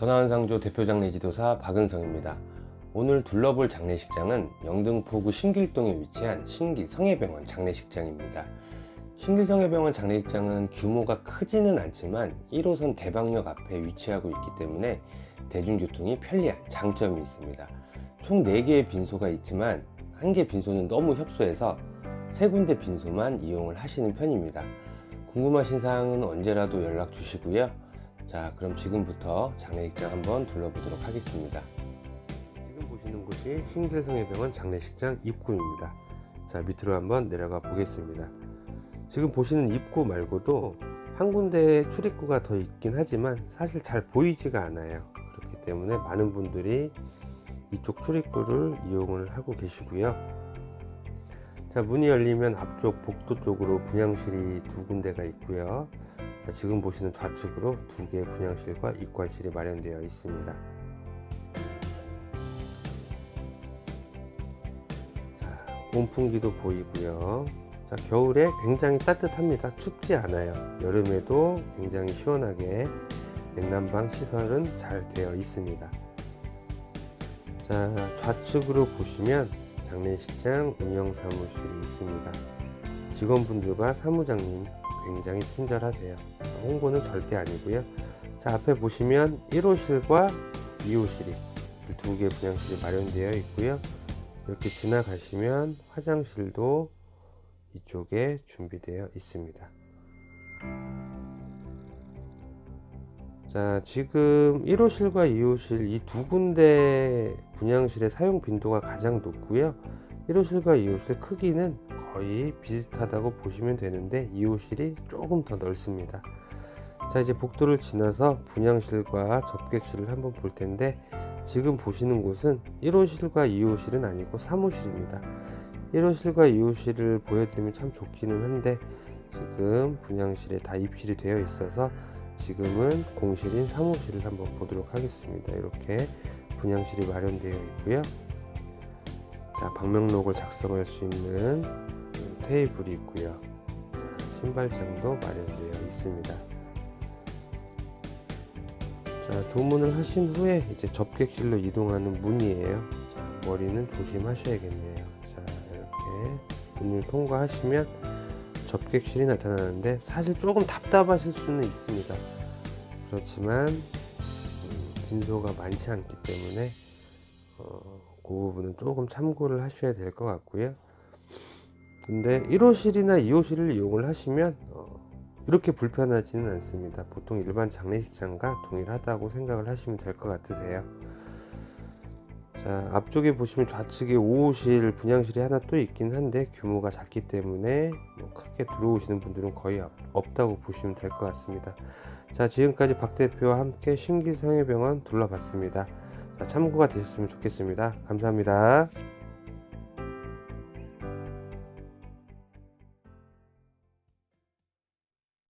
더 나은 상조 대표 장례지도사 박은성입니다. 오늘 둘러볼 장례식장은 영등포구 신길동에 위치한 신길 성해병원 장례식장입니다. 신길 성해병원 장례식장은 규모가 크지는 않지만 1호선 대방역 앞에 위치하고 있기 때문에 대중교통이 편리한 장점이 있습니다. 총 4개의 빈소가 있지만 한개 빈소는 너무 협소해서 세 군데 빈소만 이용을 하시는 편입니다. 궁금하신 사항은 언제라도 연락 주시고요. 자, 그럼 지금부터 장례식장 한번 둘러보도록 하겠습니다. 지금 보시는 곳이 신길성해병원 장례식장 입구입니다. 자, 밑으로 한번 내려가 보겠습니다. 지금 보시는 입구 말고도 한 군데 출입구가 더 있긴 하지만 사실 잘 보이지가 않아요. 그렇기 때문에 많은 분들이 이쪽 출입구를 이용을 하고 계시고요. 자, 문이 열리면 앞쪽 복도 쪽으로 분양실이 두 군데가 있고요. 자, 지금 보시는 좌측으로 두 개의 분양실과 입관실이 마련되어 있습니다. 자, 온풍기도 보이고요. 자, 겨울에 굉장히 따뜻합니다. 춥지 않아요. 여름에도 굉장히 시원하게 냉난방 시설은 잘 되어 있습니다. 자, 좌측으로 보시면 장례식장 운영 사무실이 있습니다. 직원분들과 사무장님 굉장히 친절하세요. 홍보는 절대 아니고요. 자, 앞에 보시면 1호실과 2호실이 두개 분양실이 마련되어 있고요. 이렇게 지나가시면 화장실도 이쪽에 준비되어 있습니다. 자, 지금 1호실과 2호실 이 두 군데 분양실의 사용 빈도가 가장 높고요. 1호실과 2호실 크기는 거의 비슷하다고 보시면 되는데 2호실이 조금 더 넓습니다. 자, 이제 복도를 지나서 분양실과 접객실을 한번 볼 텐데 지금 보시는 곳은 1호실과 2호실은 아니고 3호실입니다. 1호실과 2호실을 보여드리면 참 좋기는 한데 지금 분양실에 다 입실이 되어 있어서 지금은 공실인 3호실을 한번 보도록 하겠습니다. 이렇게 분양실이 마련되어 있고요. 자, 방명록을 작성할 수 있는 테이블이 있고요. 자, 신발장도 마련되어 있습니다. 자, 조문을 하신 후에 이제 접객실로 이동하는 문이에요. 자, 머리는 조심하셔야겠네요. 자, 이렇게 문을 통과하시면 접객실이 나타나는데 사실 조금 답답하실 수는 있습니다. 그렇지만 음, 빈도가 많지 않기 때문에 어, 그 부분은 조금 참고를 하셔야 될 것 같고요. 근데 1호실이나 2호실을 이용을 하시면 어, 이렇게 불편하지는 않습니다. 보통 일반 장례식장과 동일하다고 생각을 하시면 될 것 같으세요. 자, 앞쪽에 보시면 좌측에 5호실 분양실이 하나 또 있긴 한데 규모가 작기 때문에 뭐 크게 들어오시는 분들은 거의 없- 없다고 보시면 될 것 같습니다. 자, 지금까지 박 대표와 함께 신기성해병원 둘러봤습니다. 자, 참고가 되셨으면 좋겠습니다. 감사합니다.